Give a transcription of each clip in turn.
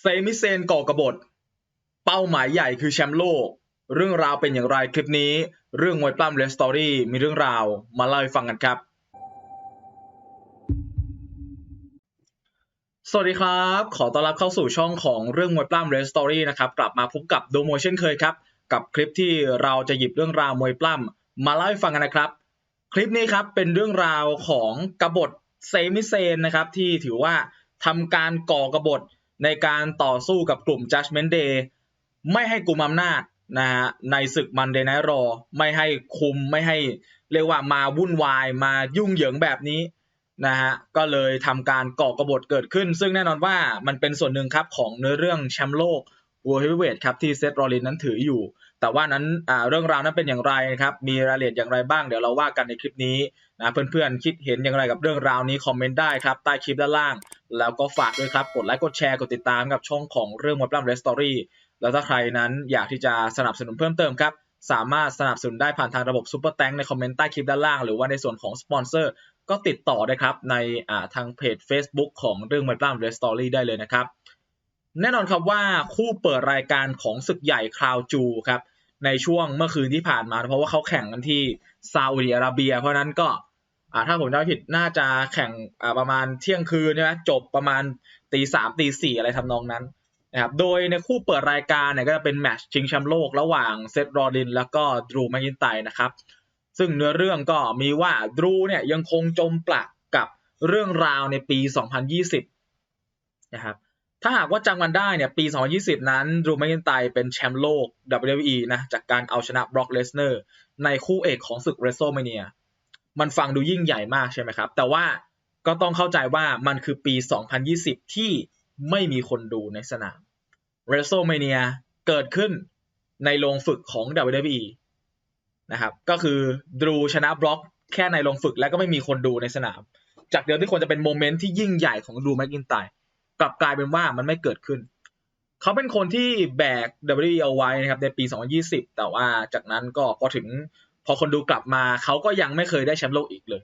เซมิเซนก่อกระบฏ เป้าหมายใหญ่คือแชมป์โลก เรื่องราวเป็นอย่างไรคลิปนี้ เรื่องมวยปล้ำเรสตอรี่มีเรื่องราวมาเล่าให้ฟังกันครับ สวัสดีครับ ขอต้อนรับเข้าสู่ช่องของเรื่องมวยปล้ำเรสตอรี่นะครับกลับมาพบกับโดโมเช่นเคยครับ กับคลิปที่เราจะหยิบเรื่องราวมวยปล้ำมาเล่าให้ฟังกันนะครับ คลิปนี้ครับเป็นเรื่องราวของกบฏเซมิเซนนะครับที่ถือว่าทำการก่อกรบฏ ในการต่อสู้กับกลุ่ม Judgment Day ไม่ให้กลุ่มอำนาจนะฮะในศึกมันเดนรอ ไม่ให้คุมไม่ให้เรียกว่ามาวุ่นวายมายุ่งเหยิงแบบนี้นะฮะก็เลยทำการก่อกบฏเกิดขึ้น ซึ่งแน่นอนว่ามันเป็นส่วนหนึ่งครับของเนื้อเรื่องแชมป์โลก World Heavyweight ครับที่เซธโรลินนั้นถืออยู่ แต่ว่านั้นเรื่องราวนั้นเป็นอย่างไรนะครับ มีรายละเอียดอย่างไรบ้างเดี๋ยวเราว่ากันในคลิปนี้นะเพื่อนๆคิดเห็นอย่างไรกับเรื่องราวนี้คอมเมนต์ได้ครับใต้คลิปด้านล่าง แล้วก็ฝากด้วยครับ กดไลค์กดแชร์กดติดตามกับช่องของเรื่องมวยปล้ำเรสตอรี่แล้วถ้าใครนั้นอยากที่จะสนับสนุนเพิ่มเติมครับ สามารถสนับสนุนได้ผ่านทางระบบซูเปอร์แตงในคอมเมนต์ใต้คลิปด้านล่าง หรือว่าในส่วนของสปอนเซอร์ก็ติดต่อได้ครับ ในอ่าทางเพจ Facebook ของเรื่องมวยปล้ำเรสตอรี่ได้เลยนะครับ แน่นอนครับว่าคู่เปิดรายการของศึกใหญ่คราวจูครับในช่วงเมื่อคืนที่ผ่านมา เพราะว่าเขาแข่งกันที่ซาอุดิอาระเบีย เพราะนั้นก็ อ่าถ้าผมจำไม่ผิดน่าจะแข่งอ่าประมาณเที่ยงคืนใช่ไหมจบประมาณตีสามตีสี่อะไรทำนองนั้นนะครับโดยในคู่เปิดรายการเนี่ยก็จะเป็นแมตช์ชิงแชมป์โลกระหว่างเซธรอดิน แล้วก็ดรูแมกินไตนะครับ ซึ่งเนื้อเรื่องก็มีว่าดรูเนี่ยยังคงจมปลักกับเรื่องราวในปี 2020 นะครับถ้าหากว่าจำกันได้เนี่ยปี 2020 นั้นดรูแมกินไตเป็นแชมป์โลก WWE นะจากการเอาชนะบร็อกเลสเนอร์ในคู่เอกของศึก WrestleMania มันฟังดูยิ่งใหญ่มากใช่ไหมครับ แต่ว่าก็ต้องเข้าใจว่ามันคือปี 2020 ที่ไม่มีคนดูในสนาม WrestleMania เกิดขึ้นในโรงฝึกของ WWE นะครับ ก็คือดูชนะบล็อกแค่ในโรงฝึกแล้วก็ไม่มีคนดูในสนาม จากเดิมที่ควรจะเป็นโมเมนต์ที่ยิ่งใหญ่ของดูแมกกินไตกลับกลายเป็นว่ามันไม่เกิดขึ้น เขาเป็นคนที่แบก WWE เอาไว้นะครับในปี 2020 แต่ว่าจากนั้นก็พอถึง พอคนดูกลับมาเขาก็ยังไม่เคยได้แชมป์โลกอีกเลย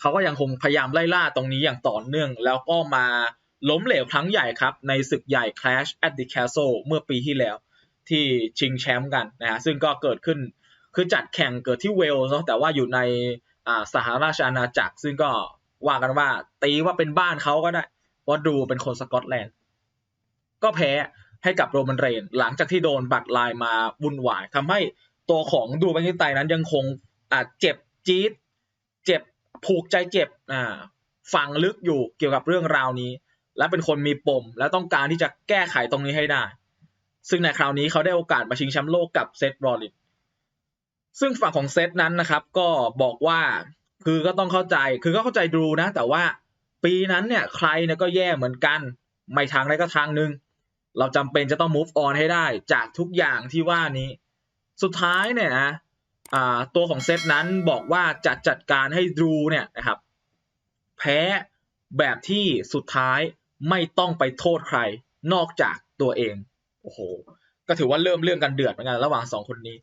เขาก็ยังคงพยายามไล่ล่าตรงนี้อย่างต่อเนื่อง แล้วก็มาล้มเหลวครั้งใหญ่ครับ ในศึกใหญ่ Clash at the Castle เมื่อปีที่แล้ว ที่ชิงแชมป์กันนะฮะซึ่งก็เกิดขึ้นคือจัดแข่งเกิดที่เวลส์เนาะแต่ว่าอยู่ในอ่าสหราชอาณาจักร ซึ่งก็ว่ากันว่า ตีว่าเป็นบ้านเขาก็ได้เพราะดูเป็นคนสกอตแลนด์ก็แพ้ให้กับโรมันเรน หลังจากที่โดนบัตรลายมาวุ่นวายทำให้ ตัวของดูแมกนิไตนั้นยังคงอ่าเจ็บจี๊ดเจ็บผูกใจเจ็บอ่าฝังลึกอยู่เกี่ยวกับเรื่องราวนี้ และเป็นคนมีปม และต้องการที่จะแก้ไขตรงนี้ให้ได้ ซึ่งในคราวนี้เขาได้โอกาสมาชิงแชมป์โลกกับเซธรอลลินซึ่งฝั่งของเซตนั้นนะครับ ก็บอกว่าคือก็ต้องเข้าใจคือก็เข้าใจดูนะ แต่ว่าปีนั้นเนี่ยใครเนี่ยก็แย่เหมือนกัน ไม่ทางใดก็ทางหนึ่งเราจำเป็นจะต้อง move on ให้ได้ จากทุกอย่างที่ว่านี้ สุดท้ายเนี่ยนะตัวของเซตนั้นบอกว่าจะจัดการให้ดูเนี่ยนะครับ แพ้แบบที่สุดท้ายไม่ต้องไปโทษใครนอกจากตัวเอง โอ้โห ก็ถือว่าเริ่มเรื่องกันเดือดเหมือนกันระหว่างสองคนนี้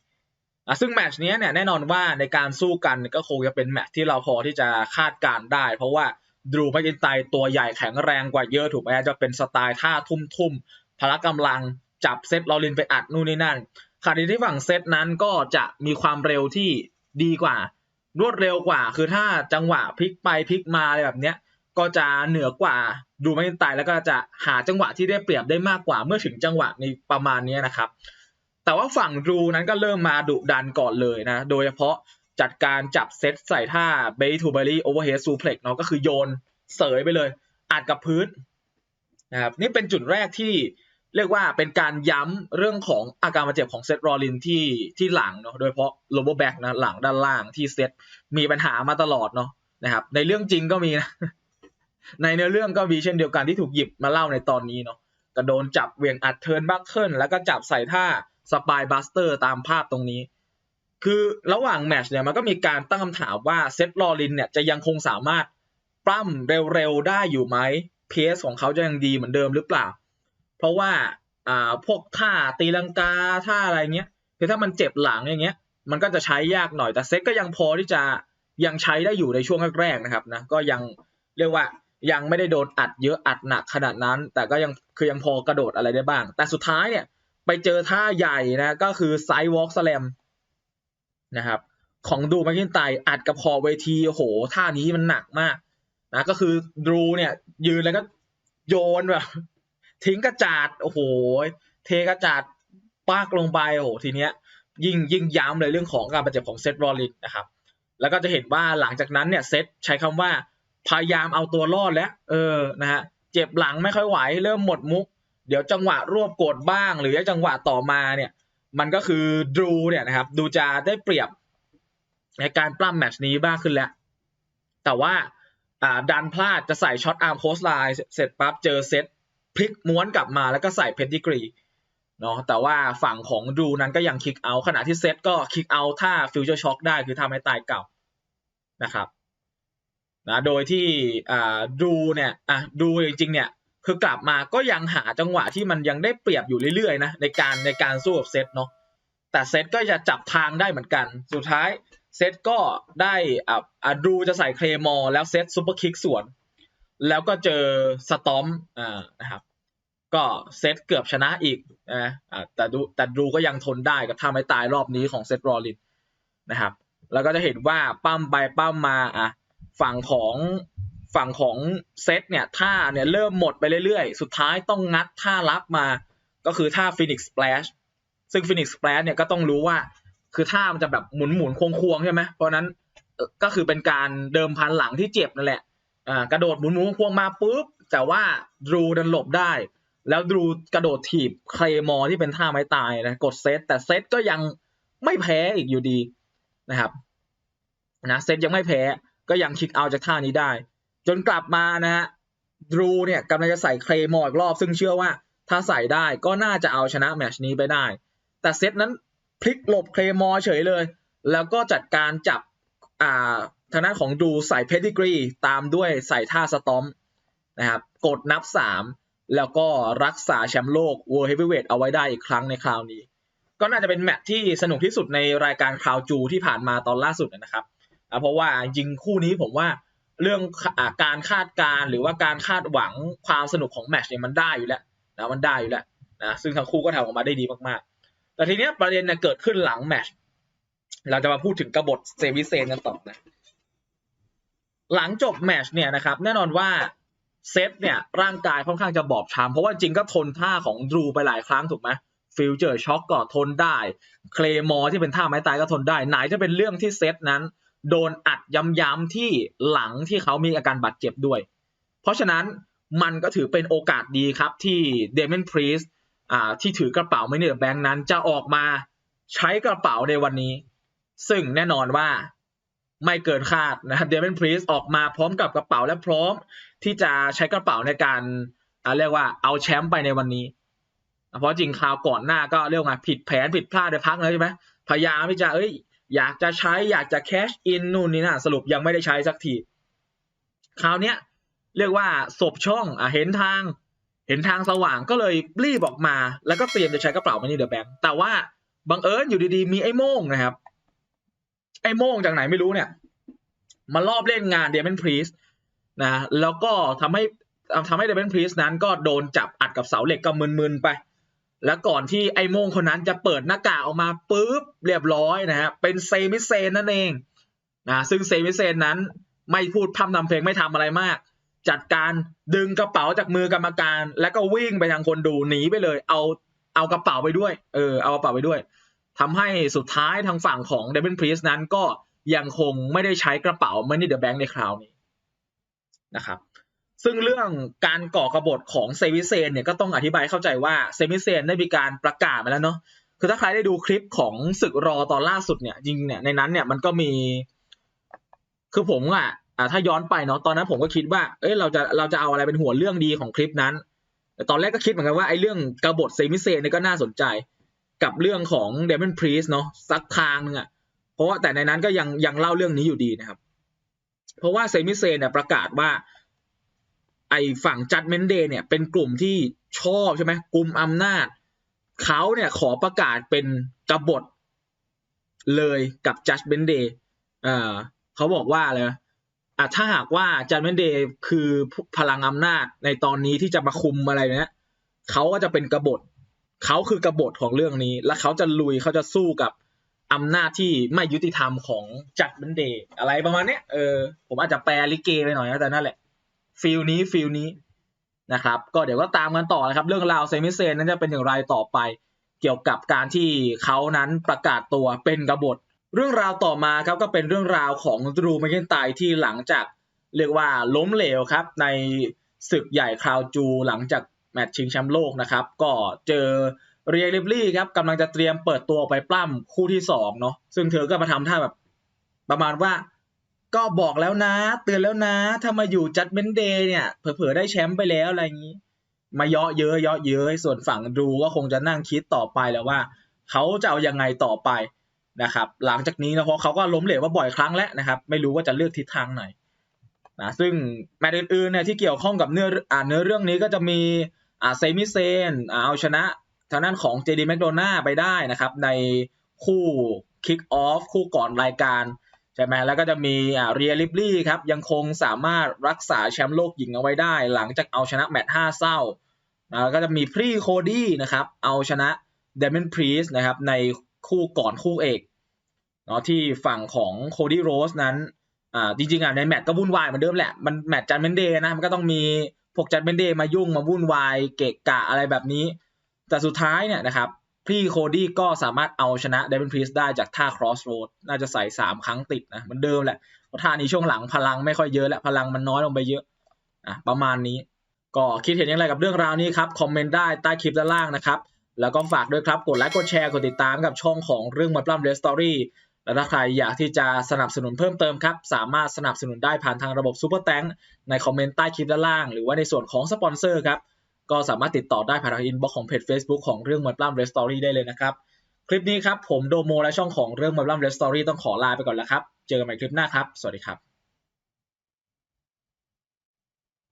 อะซึ่งแมตช์นี้เนี่ยแน่นอนว่าในการสู้กันก็คงจะเป็นแมตช์ที่เราพอที่จะคาดการได้ เพราะว่าดรูแมกกินไตตัวใหญ่แข็งแรงกว่าเยอะถูกไหมจะเป็นสไตล์ท่าทุ่มๆพละกำลังจับเซตลอรินไปอัดนู่นนี่นั่น ขณะที่ฝั่งเซตนั้นก็จะมีความเร็วที่ดีกว่า รวดเร็วกว่า คือถ้าจังหวะพลิกไปพลิกมาอะไรแบบเนี้ยก็จะเหนือกว่าดูแมกกินไตแล้วก็จะหาจังหวะที่ได้เปรียบได้มากกว่า เมื่อถึงจังหวะในประมาณนี้นะครับ แต่ว่าฝั่งดูนั้นก็เริ่มมาดุดันก่อนเลยนะ โดยเฉพาะจัดการจับเซตใส่ท่าเบย์ทูเบอรี่โอเวอร์เฮดซูเพล็กเนาะก็คือโยนเสยไปเลยอัดกับพื้นนะครับนี่เป็นจุดแรกที่ เรียกว่าเป็นการย้ำเรื่องของอาการบาดเจ็บของเซตรอลินที่ที่หลังเนาะโดยเฉพาะโลโบแบ็กนะหลังด้านล่างที่เซตมีปัญหามาตลอดเนาะนะครับ ในเรื่องจริงก็มีนะในเนื้อเรื่องก็มีเช่นเดียวกันที่ถูกหยิบมาเล่าในตอนนี้เนาะก็โดนจับเวียงอัดเทิร์นบัคเคิลแล้วก็จับใส่ท่าสปายบัสเตอร์ตามภาพตรงนี้ คือระหว่างแมชเนี่ยมันก็มีการตั้งคำถามว่าเซตลอรินเนี่ยจะยังคงสามารถปล้ำเร็วๆได้อยู่ไหมเพสของเขาจะยังดีเหมือนเดิมหรือเปล่า เพราะว่าอ่าพวกท่าตีลังกาท่าอะไรเงี้ยคือถ้ามันเจ็บหลังอย่างเงี้ย มันก็จะใช้ยากหน่อยแต่เซตก็ยังพอที่จะยังใช้ได้อยู่ในช่วงแรกๆนะครับนะก็ยังเรียกว่ายังไม่ได้โดนอัดเยอะอัดหนักขนาดนั้น แต่ก็ยังคือยังพอกระโดดอะไรได้บ้าง แต่สุดท้ายเนี่ยไปเจอท่าใหญ่นะก็คือไซวอล์กสแลมนะครับของดูมากินไตอัดกับขอเวทีโอ้โหท่านี้มันหนักมากนะก็คือดูเนี่ยยืนแล้วก็โยนแบบ ทิ้งกระจาดโอ้โหเทกระจาดปากลงไปโอ้โหทีเนี้ยยิ่งยิ่งย้ำเลยเรื่องของการบาดเจ็บของเซตรอลินนะครับ แล้วก็จะเห็นว่าหลังจากนั้นเนี่ยเซตใช้คำว่าพยายามเอาตัวรอดแล้ว เออนะฮะเจ็บหลังไม่ค่อยไหวเริ่มหมดมุก เดี๋ยวจังหวะรวบกดบ้าง หรือจังหวะต่อมาเนี่ยมันก็คือดูเนี่ยนะครับดูจะได้เปรียบในการปล้ำแมตช์นี้บ้างขึ้นแล้ว แต่ว่าอ่าดันพลาดจะใส่ช็อตอาร์มโคสไลน์เสร็จปั๊บเจอเซต พลิกม้วนกลับมาแล้วก็ใส่เพนดิกรีเนาะแต่ว่าฝั่งของดูนั้นก็ยังคิกเอาขณะที่เซตก็คิกเอาถ้าฟิวเจอร์ช็อคได้คือทำให้ตายเก่านะครับนะโดยที่อ่าดูเนี่ยอะดูจริงๆเนี่ยคือกลับมาก็ยังหาจังหวะที่มันยังได้เปรียบอยู่เรื่อยๆนะในการในการสู้กับเซตเนาะแต่เซตก็จะจับทางได้เหมือนกัน สุดท้ายเซตก็ได้อ่าอ่าดูจะใส่เคลมอร์แล้วเซตซูเปอร์คิกสวน แล้วก็เจอสตอมอ่านะครับ ก็เซตเกือบชนะอีกนะแต่ดูแต่ดูก็ยังทนได้กับท่าไม่ตายรอบนี้ของเซตรอลินนะครับ แล้วก็จะเห็นว่าปั้มไปปั้มมาอะฝั่งของฝั่งของเซตเนี่ยท่าเนี่ยเริ่มหมดไปเรื่อยๆ สุดท้ายต้องงัดท่ารับมาก็คือท่าฟินิกส์ Splash ซึ่งฟินิกส์ Splash เนี่ยก็ต้องรู้ว่าคือท่ามันจะแบบหมุนหมุนควงควงๆใช่ไหมเพราะนั้นก็คือเป็นการเดิมพันหลังที่เจ็บนั่นแหละอ่ากระโดดหมุนหมุนควงๆมาปุ๊บแต่ว่าดรูดันหลบได้ แล้วดูกระโดดถีบเคลมอที่เป็นท่าไม้ตายนะกดเซตแต่เซตก็ยังไม่แพ้อีกอยู่ดีนะครับนะเซตยังไม่แพ้ก็ยังคิกเอาจากท่านี้ได้ จนกลับมานะฮะดรูเนี่ยกำลังจะใส่เคลมออีกรอบ ซึ่งเชื่อว่าถ้าใส่ได้ก็น่าจะเอาชนะแมชนี้ไปได้ แต่เซตนั้นพลิกหลบเคลมอเฉยเลย แล้วก็จัดการจับอ่าทางด้านของดูใส่เพดิกรีตามด้วยใส่ท่าสตอมนะครับกดนับ 3 แล้วก็รักษาแชมป์โลก World Heavyweight เอาไว้ได้อีกครั้งในคราวนี้ ก็น่าจะเป็นแมตช์ที่สนุกที่สุดในรายการคราวจูที่ผ่านมาตอนล่าสุดนะครับเพราะว่าจริงคู่นี้ผมว่าเรื่องอการคาดการ์หรือว่าการคาดหวังความสนุกของแมตช์เนี่ยมันได้อยู่แล้วนะมันได้อยู่แล้วนะซึ่งทั้งคู่ก็ทำออกมาได้ดีมากๆ แต่ทีเนี้ยประเด็นเนี่ยเกิดขึ้นหลังแมตช์เราจะมาพูดถึงกบฏเซมิเซนกันต่อนะหลังจบแมตช์เนี่ยนะครับแน่นอนว่า เซตเนี่ยร่างกายค่อนข้างจะบอบช้ำเพราะว่าจริงก็ทนท่าของดรูไปหลายครั้งถูกไหมฟิลเจอร์ช็อคก็ทนได้ เคลมอร์ที่เป็นท่าไม้ตายก็ทนได้ ไหนจะเป็นเรื่องที่เซตนั้น โดนอัดย้ำๆที่หลังที่เขามีอาการบาดเจ็บด้วย เพราะฉะนั้นมันก็ถือเป็นโอกาสดีครับที่เดมอนพรีสอ่าที่ถือกระเป๋าไม่เนอร์แบงค์นั้นจะออกมาใช้กระเป๋าในวันนี้ ซึ่งแน่นอนว่าไม่เกินคาดนะครับเดมอนพรีสออกมาพร้อมกับกระเป๋าและพร้อม ที่จะใช้กระเป๋าในการอ่าเรียกว่าเอาแชมป์ไปในวันนี้ เพราะจริงคราวก่อนหน้าก็เรียกว่าผิดแผนผิดพลาดในพักแล้วใช่ไหมพยายามที่จะเอ้ย อยากจะใช้อยากจะแคชอินนู่นนี่นะสรุปยังไม่ได้ใช้สักทีคราวเนี้ยเรียกว่าศพช่องอะเห็นทาง เห็นทางสว่างก็เลยรีบออกมา แล้วก็เตรียมจะใช้กระเป๋ามันนี่เดอะแบงค์แต่ว่าบังเอิญอยู่ดีๆ มีไอ้โม่งนะครับ ไอ้โม่งจากไหนไม่รู้เนี่ย มารอบเล่นงานเดมอนพรีส นะแล้วก็ทำให้ทำให้เดมอนพรีสนั้นก็โดนจับอัดกับเสาเหล็กก็มึนๆไป แล้วก่อนที่ไอ้โมงคนนั้นจะเปิดหน้ากากออกมาปุ๊บเรียบร้อยนะฮะเป็นเซมิเซนนั่นเองนะซึ่งเซมิเซนนั้นไม่พูดพร่ำนำเพลงไม่ทำอะไรมาก จัดการดึงกระเป๋าจากมือกรรมการ แล้วก็วิ่งไปทางคนดูหนีไปเลย เอาเอากระเป๋าไปด้วย เออเอากระเป๋าไปด้วยทำให้สุดท้ายทางฝั่งของเดวินพรีสนั้นก็ยังคงไม่ได้ใช้กระเป๋าไม่นี่เดอะแบงค์ในคราวนี้ นะครับซึ่งเรื่องการก่อกบฏของเซมิเซนเนี่ยก็ต้องอธิบายเข้าใจว่าเซมิเซนได้มีการประกาศมาแล้วเนาะคือถ้าใครได้ดูคลิปของศึกรอตอนล่าสุดเนี่ยจริงเนี่ยในนั้นเนี่ยมันก็มี คือผมอะถ้าย้อนไปเนาะตอนนั้นผมก็คิดว่า เอ้ยเราจะเราจะเอาอะไรเป็นหัวเรื่องดีของคลิปนั้นแต่ตอนแรกก็คิดเหมือนกันว่าไอ้เรื่องกบฏเซมิเซนเนี่ยก็น่าสนใจ กับเรื่องของเดมอนพรีสเนาะสักทางนึงอะเพราะว่าแต่ในนั้นก็ยังยังเล่าเรื่องนี้อยู่ดีนะครับ เพราะว่าเซมิเซนเนี่ยประกาศว่า ไอ้ฝั่งจัดเมนเดย์เนี่ย เป็นกลุ่มที่ชอบใช่ไหมกลุ่มอำนาจ เขาเนี่ยขอประกาศเป็นกบฏเลยกับ Judgment Day อ่าเขาบอกว่าอะไรอะถ้าหากว่าจันเมนเดย์คือพลังอำนาจในตอนนี้ที่จะมาคุมอะไรเนี้ยเขาก็จะเป็นกบฏเขาคือกบฏของเรื่องนี้ และเขาจะลุยเขาจะสู้กับ อำนาจที่ไม่ยุติธรรมของจัดเมนเดย์อะไรประมาณเนี้ยเออผมอาจจะแปลลิเกไปหน่อยนะแต่นั่นแหละฟิลนี้ฟิลนี้นะครับ ก็เดี๋ยวก็ตามกันต่อนะครับ เรื่องราวเซมิเซนนั้นจะเป็นอย่างไรต่อไป เกี่ยวกับการที่เขานั้นประกาศตัวเป็นกบฏ เรื่องราวต่อมาครับก็เป็นเรื่องราวของดรูมเกนไตน์ที่หลังจากเรียกว่าล้มเหลวครับ ในศึกใหญ่คราวจูหลังจากแมตช์ชิงแชมป์โลกนะครับ ก็เจอ เรียลิบลี่ครับกำลังจะเตรียมเปิดตัวไปปล้ำคู่ที่สองเนาะซึ่งเธอก็มาทำท่าแบบ ประมาณว่า ก็บอกแล้วนะ เตือนแล้วนะ ถ้ามาอยู่จัดเมนเดย์เนี่ยเผลอๆได้แชมป์ไปแล้วอะไรอย่างนี้ มาเยาะเย้ยเยาะเย้ยส่วนฝั่งดูก็คงจะนั่งคิดต่อไปแล้วว่า เขาจะเอายังไงต่อไปนะครับ หลังจากนี้นะเพราะเขาก็ล้มเหลวมาบ่อยครั้งแล้วนะครับ ไม่รู้ว่าจะเลือกทิศทางไหนนะซึ่งแมตช์อื่นๆเนี่ยที่เกี่ยวข้องกับเนื้ออ่าเนื้อเรื่องนี้ก็จะมีอ่าเซมิเซนเอาชนะ ทางด้านของเจดีแมคโดนาไปได้นะครับ ในคู่คิกออฟคู่ก่อนรายการใช่ไหมแล้วก็จะมีอ่าเรียลิบลี่ครับ ยังคงสามารถรักษาแชมป์โลกหญิงเอาไว้ได้ หลังจากเอาชนะแมตช์ห้าเศร้าแล้วก็จะมีพรีโคดี้นะครับ เอาชนะเดมอนพรีสนะครับ ในคู่ก่อนคู่เอกเนาะที่ฝั่งของโคดี้โรสนั้นอ่าจริงๆอะในแมตช์ก็วุ่นวายเหมือนเดิมแหละ มันแมตช์จันเมนเดย์นะ มันก็ต้องมีพวกจันเมนเดย์มายุ่งมาวุ่นวายเกะกะอะไรแบบนี้ แต่สุดท้ายเนี่ยนะครับพรีโคดี้ก็สามารถเอาชนะเดมอนพรีสได้จากท่าครอสโรดน่าจะใส่สามครั้งติดนะเหมือนเดิมแหละเพราะท่านี้ช่วงหลังพลังไม่ค่อยเยอะแล้วพลังมันน้อยลงไปเยอะอะประมาณนี้ ก็คิดเห็นอย่างไรกับเรื่องราวนี้ครับ คอมเมนต์ได้ใต้คลิปด้านล่างนะครับ แล้วก็ฝากด้วยครับ กดไลค์กดแชร์กดติดตามกับช่องของเรื่องมวยปล้ำเรสตอรี่และถ้าใครอยากที่จะสนับสนุนเพิ่มเติมครับ สามารถสนับสนุนได้ผ่านทางระบบซูเปอร์แตงในคอมเมนต์ใต้คลิปด้านล่าง หรือว่าในส่วนของสปอนเซอร์ครับ ก็สามารถติดต่อได้ผ่านทางอินบ็อกซ์ของเพจ Facebook ของเรื่องมวยปล้ำเรสตอรี่ได้เลยนะครับ คลิปนี้ครับผมโดโมและช่องของเรื่องมวยปล้ำเรสตอรี่ต้องขอลาไปก่อนแล้วครับ เจอกันใหม่คลิปหน้าครับ สวัสดีครับ